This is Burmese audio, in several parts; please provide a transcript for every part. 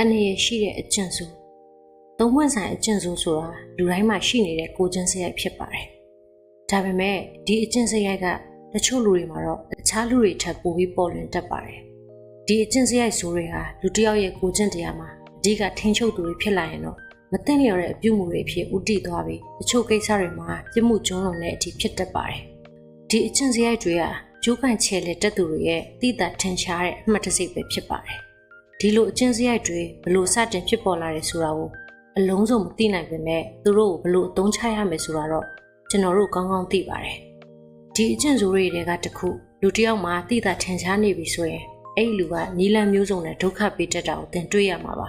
အနေရရှိတဲ့အကျင့်ဆိုသုံးပွင့်ဆိုင်အကျင့်ဆိုဆိုတာလူတိုင်းမှာရှိနေတဲ့ကိုချင်းစရိုက်ဖြစ်ပါတယ်ဒါပေမဲ့ဒီအကျင့်စရိုက်ကတချို့လူတွေမှာတော့တခြားလူတွေထပ်ပိုပြီးပေါ်လွင်တတ်ပါတယ်ဒီအကျင့်စရိုက်ဆိုတွေဟာလူတစ်ယောက်ရဲ့ကိုချင်းတရားမှာအဓိကထိန်းချုပ်သူတွေဖြစ်လာရင်တော့မသိလျော်တဲ့အပြုမှုတွေဖြစ်ဥတည်သွားပြီးတချို့ကိစ္စတွေမှာပြစ်မှုကျူးလွန်တဲ့အထိဖြစ်တတ်ပါတယ်ဒီအကျင့်စရိုက်တွေကကျိုးကန်ချဲလေတက်သူတွေရဲ့တိတတ်ထင်ရှားတဲ့အမှတ်တစိတ်ပဲဖြစ်ပါတယ် ဒီလိုအကျင့်စရိုက်တွေဘလို့စတင်ဖြစ်ပေါ်လာတယ်ဆိုတာကိုအလုံးစုံမသိနိုင်ပေမဲ့သူတို့ကိုဘလို့အသုံးချရမယ်ဆိုတာတော့ကျွန်တော်တို့ကောင်းကောင်းသိပါတယ်ဒီအကျင့်ဆိုးတွေကတခုလူတစ်ယောက်မှာတိတတ်ထင်ရှားနေပြီဆိုရင်အဲ့ဒီလူကနီလန်မျိုးစုံနဲ့ဒုက္ခပေးတတ်တာကိုသင်တွေ့ရမှာပါ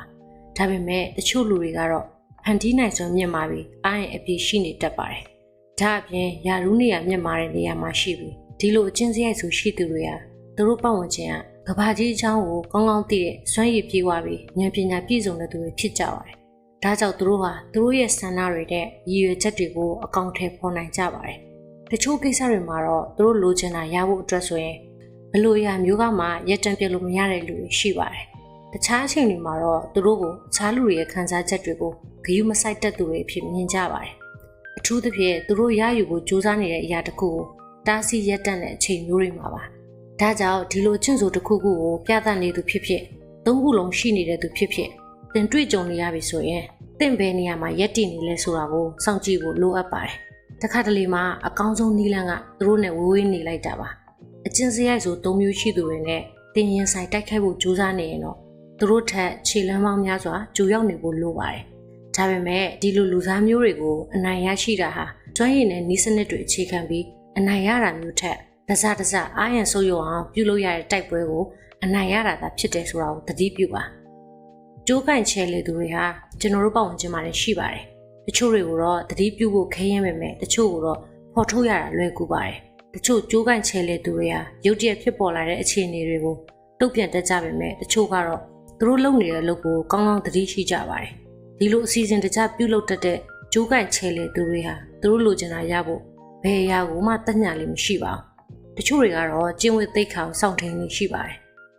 ဒါပေမဲ့တချို့လူတွေကတော့ဟန်တီးနိုင်စွမ်းမြင့်မာပြီးအားရင်အပြည့်ရှိနေတတ်ပါတယ်ဒါအပြင်ယာရူးနေရမြင့်မာတဲ့နေရာမှာရှိပြီးဒီလိုအကျင့်စရိုက်ဆိုရှိသူတွေဟာသူတို့ပတ်ဝန်းကျင်က ကဘာကြီးအချောင်းကိုကောင်းကောင်းသိတဲ့စွမ်းရည်ပြေဝပြီးဉာဏ်ပညာပြည့်စုံတဲ့သူတွေဖြစ်ကြပါတယ်။ဒါကြောင့်သူတို့ဟာသူတို့ရဲ့ဆန္ဒတွေနဲ့ရည်ရွယ်ချက်တွေကိုအကောင့်ထဲပေါ်နိုင်ကြပါတယ်။တချို့ကိစ္စတွေမှာတော့သူတို့လိုချင်တာရဖို့အတွက်ဆိုရင်ဘလို့ရမျိုးကမှရက်တံပြလို့မရတဲ့လူတွေရှိပါတယ်။တခြားအချိန်တွေမှာတော့သူတို့ကိုအခြားလူတွေရဲ့ခံစားချက်တွေကိုဂရုမစိုက်တတ်သူတွေဖြစ်မြင်ကြပါတယ်။အထူးသဖြင့်သူတို့ရယူဖို့ကြိုးစားနေတဲ့အရာတစ်ခုကိုတားဆီးရက်တန့်တဲ့အချိန်မျိုးတွေမှာပါ။ ဒါကြောင့်ဒီလိုချွန့်ဆိုတစ်ခုခုကိုပြသနေသူဖြစ်ဖြစ်သုံးခုလုံးရှိနေတဲ့သူဖြစ်ဖြစ်သင်တွေ့ကြုံနေရပြီဆိုရင်သင်ဘယ်နေရာမှာရက်တည်နေလဲဆိုတာကိုစောင့်ကြည့်ဖို့လိုအပ်ပါတယ်။တခါတလေမှာအကောင်းဆုံးနည်းလမ်းကသူတို့နဲ့ဝေးဝေးနေလိုက်တာပါ။အကျဉ်းစရိုက်ဆိုသုံးမျိုးရှိသူတွေနဲ့တင်ရင်ဆိုင်တိုက်ခိုက်ဖို့ကြိုးစားနေရင်တော့သူတို့ထက်ခြေလမ်းပေါင်းများစွာကြိုရောက်နေဖို့လိုပါတယ်။ဒါပေမဲ့ဒီလိုလူစားမျိုးတွေကိုအနိုင်ရရှိတာဟာကျွမ်းရည်နဲ့နီးစနစ်တွေအခြေခံပြီးအနိုင်ရတာမျိုးထက် တစတစအာရန်ဆိုးရုံအောင်ပြုလုပ်ရတဲ့တိုက်ပွဲကိုအနိုင်ရတာသာဖြစ်တယ်ဆိုတာကိုသတိပြုပါကျိုးကန်ချဲလေသူတွေဟာကျွန်တော်တို့ပတ်ဝန်းကျင်မှာလည်းရှိပါတယ်တချို့တွေကိုတော့သတိပြုဖို့ခဲရင်ပေမဲ့တချို့ကိုတော့ဖော်ထုတ်ရတာလွယ်ကူပါတယ်တချို့ကျိုးကန်ချဲလေသူတွေဟာရုတ်တရက်ဖြစ်ပေါ်လာတဲ့အခြေအနေတွေကိုတုံ့ပြန်တတ်ကြပေမဲ့တချို့ကတော့သူတို့လုပ်နေတဲ့လုပ်ကိုကောင်းကောင်းသတိရှိကြပါတယ်ဒီလိုအစီအစဉ်တကြပြုလုပ်တတ်တဲ့ကျိုးကန်ချဲလေသူတွေဟာသူတို့လိုချင်တာရဖို့ဘယ်အရာကိုမှတက်ညာလေးမရှိပါဘူး တချို့တွေကတော့ကျင့်ဝတ်သိက္ခာကိုစောင့်ထိန်နေရှိပါတယ်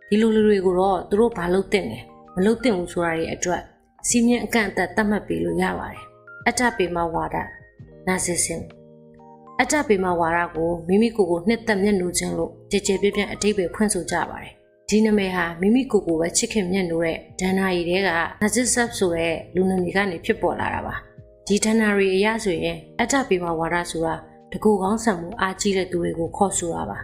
ဒီလိုလူတွေကိုတော့သူတို့ဘာလုပ်တင်လဲမလုပ်တင်ဘူးဆိုတာတွေအတွက်စီမင်းအကန့်အသတ်သတ်မှတ်ပေးလို့ရပါတယ်အတ္တပေမဝါဒနာဇီစင်အတ္တပေမဝါဒကိုမိမိကိုယ်ကိုနှစ်သက်မျက်နှာခြင်းလို့ကြည်ကြဲပြည့်ပြည့်အတိတ်ပဲဖွင့်ဆိုကြပါတယ်ဒီနာမည်ဟာမိမိကိုယ်ကိုပဲချစ်ခင်မျက်နှာတဲ့ဒန်နာရီတွေကနာဇစ်ဆပ်ဆိုတဲ့လူနာမည်ကနေဖြစ်ပေါ်လာတာပါဒီဒန်နာရီအရဆိုရင်အတ္တပေမဝါဒဆိုတာ တကူကောင်းဆန်မှုအားကြီးတဲ့သူတွေကိုခေါ်ဆိုတာပါ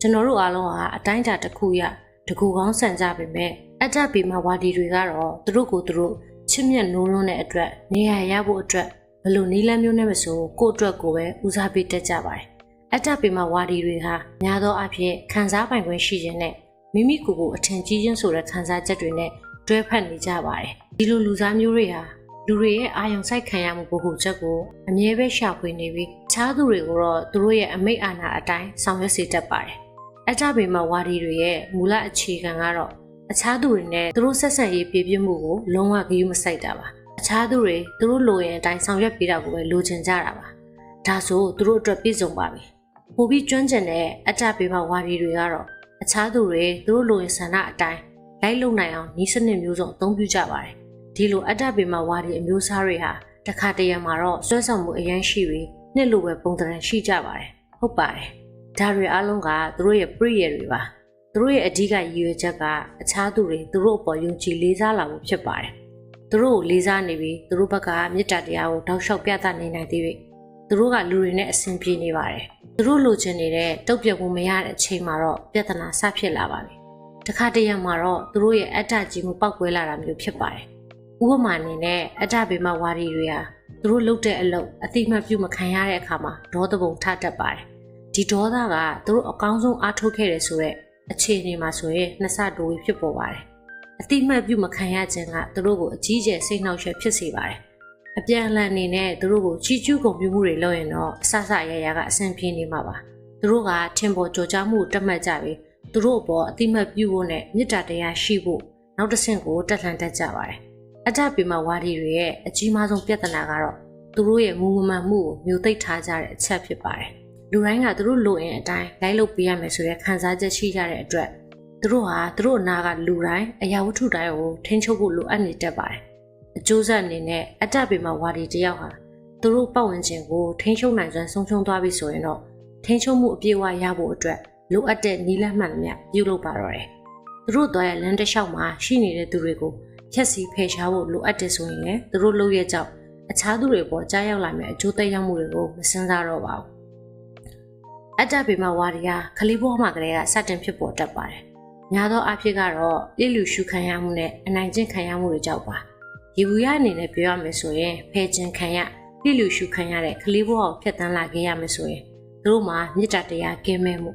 ကျွန်တော်တို့အားလုံးဟာအတိုင်းအတာတစ်ခုရတကူကောင်းဆန်ကြပေမဲ့အတ္တပေမဝါဒီတွေကတော့သူတို့ကိုသူတို့ချစ်မြတ်နိုးလွန်းတဲ့အတွက်နေရာရဖို့အတွက်ဘလို့နီးလန်းမျိုးနဲ့မဆိုကိုယ့်အတွက်ကိုပဲဦးစားပေးတက်ကြပါတယ်အတ္တပေမဝါဒီတွေဟာများသောအားဖြင့်ခံစားပိုင်ခွင့်ရှိခြင်းနဲ့မိမိကိုယ်ကိုအထင်ကြီးခြင်းဆိုတဲ့ခံစားချက်တွေနဲ့တွဲဖက်နေကြပါတယ်ဒီလိုလူစားမျိုးတွေဟာ လူတွေရဲ့အာယုံစိုက်ခံရမှုဗဟုချက်ကိုအမြဲပဲရှာဖွေနေပြီးခြားသူတွေကိုတော့သူတို့ရဲ့အမိတ်အာဏာအတိုင်းဆောင်ရွက်စေတတ်ပါတယ်။အကြပေမဲ့ဝါဒီတွေရဲ့မူလအခြေခံကတော့အခြားသူတွေနဲ့သူတို့ဆက်ဆံရေးပြည့်ပြည့်မှုကိုလုံးဝဂရုမစိုက်တာပါ။အခြားသူတွေသူတို့လိုရင်အတိုင်းဆောင်ရွက်ပေးတာကိုပဲလိုချင်ကြတာပါ။ဒါဆိုသူတို့အတွက်ပြည့်စုံပါပြီ။ပိုပြီးကျွမ်းကျင်တဲ့အကြပေမဲ့ဝါဒီတွေကတော့အခြားသူတွေသူတို့လိုရင်ဆန္ဒအတိုင်းလိုက်လုံနိုင်အောင်ဤစနစ်မျိုးစုံအသုံးပြုကြပါတယ်။ ဒီလိုအတ္တပေမဝါဒီအမျိုးအစားတွေဟာတခါတရံမှာတော့ဆွဲဆောင်မှုအရန်ရှိပြီးနှစ်လိုပဲပုံသဏ္ဍာန်ရှိကြပါတယ်ဟုတ်ပါတယ်ဒါတွေအလုံးကသူတို့ရဲ့ပြည့်ရတွေပါသူတို့ရဲ့အဓိကရည်ရွယ်ချက်ကအခြားသူတွေသူတို့အပေါ်ယုံကြည်လေးစားလာဖို့ဖြစ်ပါတယ်သူတို့ကိုလေးစားနေပြီးသူတို့ဘက်ကမေတ္တာတရားကိုတောက်လျှောက်ပြသနေနိုင်သေးပြီသူတို့ကလူတွေနဲ့အဆင်ပြေနေပါတယ်သူတို့လိုချင်နေတဲ့တုတ်ပြတ်မှုမရတဲ့အချိန်မှာတော့ပြဿနာဆဖြစ်လာပါပြီတခါတရံမှာတော့သူတို့ရဲ့အတ္တကြီးမှုပောက်ကွဲလာတာမျိုးဖြစ်ပါတယ် ဥပမာအနေနဲ့အတ္တဘေမဝါဒီတွေဟာသူတို့လုပ်တဲ့အလုပ်အတိမတ်ပြုမခံရတဲ့အခါမှာဒေါသပုံထတတ်ပါတယ်ဒီဒေါသကသူတို့အကောင်းဆုံးအားထုတ်ခဲ့တယ်ဆိုတော့အခြေအနေမှာဆိုရင်နှစ်ဆတိုးပြီးဖြစ်ပေါ်ပါတယ်အတိမတ်ပြုမခံရခြင်းကသူတို့ကိုအကြီးကျယ်စိတ်နှောက်ယှက်ဖြစ်စေပါတယ်အပြန်အလှန်အနေနဲ့သူတို့ကိုချီးကျူးကုန်ပြမှုတွေလုပ်ရင်တော့အဆဆရရကအဆင်ပြေနေမှာပါသူတို့ကထင်ပေါ်ကြော်ကြားမှုကိုတတ်မှတ်ကြပြီးသူတို့အပေါ်အတိမတ်ပြုဖို့နဲ့မေတ္တာတရားရှိဖို့နောက်တစ်ဆင့်ကိုတက်လှန်တတ်ကြပါတယ် အတ္တပေမဝါဒီတွေရဲ့အကြီးမားဆုံးပြဿနာကတော့သူတို့ရဲ့မူမမှန်မှုကိုမျိုးသိပ်ထားကြတဲ့အချက်ဖြစ်ပါတယ်။လူတိုင်းကသူတို့လိုအင်အတိုင်းလိုက်လုပ်ပေးရမယ်ဆိုတဲ့ခံစားချက်ရှိကြတဲ့အတွက်သူတို့ဟာသူတို့အနာကလူတိုင်းအရာဝတ္ထုတိုင်းကိုထိန်းချုပ်ဖို့လိုအပ်နေတတ်ပါတယ်အကျိုးဆက်အနေနဲ့အတ္တပေမှာဝါဒီတယောက်ဟာသူတို့ပတ်ဝန်းကျင်ကိုထိန်းချုပ်နိုင်စွမ်းဆုံးရှုံးသွားပြီဆိုရင်တော့ထိန်းချုပ်မှုအပြည့်အဝရဖို့အတွက်လိုအပ်တဲ့နည်းလမ်းမှန်သမျှပြုလုပ်ပါတော့တယ်သူတို့သွားရဲ့လမ်းတစ်လျှောက်မှာရှိနေတဲ့သူတွေကို ဖြက်စီဖယ်ရှားဖို့လိုအပ်တယ်ဆိုရင်လည်းသူတို့လုပ်ရဲ့ကြောင့်အခြားသူတွေပေါ်ကြားရောက်လာမယ့်အကျိုးသက်ရောက်မှုတွေကိုမစင်စားတော့ပါဘူးအတ္တပေမှာဝါဒီဟာခလီဘောမှာကလေးကစတင်ဖြစ်ပေါ်တတ်ပါတယ်များသောအားဖြင့်ကတော့ပြည့်လူရှုခံရမှုနဲ့အနိုင်ကျင့်ခံရမှုတွေကြောင့်ပါဒီဘူးရအနေနဲ့ပြောရမယ်ဆိုရင်ဖယ်ကျင်ခံရပြည့်လူရှုခံရတဲ့ခလီဘောကိုဖျက်ဆီးလာခဲ့ရမယ်ဆိုရင်သူတို့မှာမေတ္တာတရားကင်းမဲ့မှု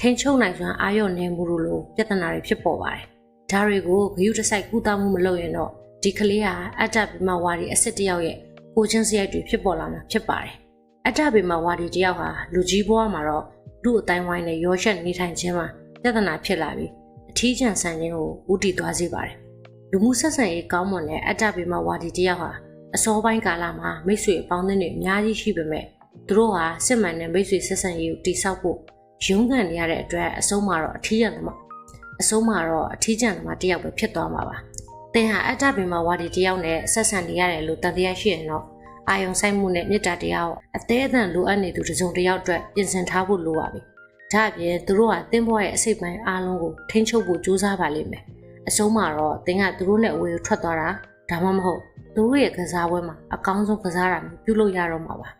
ထိန်ချုပ်နိုင်စွမ်းအာရုံနေမှုတို့လိုပြဿနာတွေဖြစ်ပေါ်ပါတယ် ဒါတွေကိုဂရုတစိုက်ကုသမှုမလုပ်ရင်တော့ဒီကလေးဟာအတ္တဗိမဝါဒီအစ်စ်တယောက်ရဲ့ကိုချင်းစရိုက်တွေဖြစ်ပေါ်လာမှာဖြစ်ပါတယ်အတ္တဗိမဝါဒီတယောက်ဟာလူကြီးဘဝမှာတော့လူအတိုင်းဝိုင်းနဲ့ရောရှက်နေထိုင်ခြင်းမှာပြဿနာဖြစ်လာပြီးအထီးကျန်ဆန်ခြင်းကိုဥတီသွားစေပါတယ်လူမှုဆက်ဆံရေးကောင်းမွန်တဲ့အတ္တဗိမဝါဒီတယောက်ဟာအစောပိုင်းကာလမှာမိတ်ဆွေအပေါင်းအသင်းတွေအများကြီးရှိပေမဲ့သူတို့ဟာစစ်မှန်တဲ့မိတ်ဆွေဆက်ဆံရေးကိုတိစောက်ဖို့ရုန်းကန်နေရတဲ့အတွက်အဆုံးမှာတော့အထီးကျန်သမား အဆုံးမှာတော့အထီးကျန်သမားတယောက်ပဲဖြစ်သွားမှာပါ။သင်ဟာအတ္တပင်မှာဝါဒီတယောက်နဲ့ဆက်ဆံနေရတယ်လို့တန်တရားရှိရင်တော့အာယုံဆိုင်မှုနဲ့မေတ္တာတရားကိုအသေးအသံလိုအပ်နေသူတစ်စုံတစ်ယောက်အတွက်ပြင်ဆင်ထားဖို့လိုပါပြီ။ဒါအပြင်သူတို့ဟာသင်ဘဝရဲ့အစိတ်ပိုင်းအားလုံးကိုထိန်းချုပ်ဖို့ကြိုးစားပါလိမ့်မယ်။အဆုံးမှာတော့သင်ကသူတို့နဲ့အဝေးကိုထွက်သွားတာဒါမှမဟုတ်သူတို့ရဲ့ကစားပွဲမှာအကောင်းဆုံးကစားတာမျိုးပြုလုပ်ရတော့မှာပါ။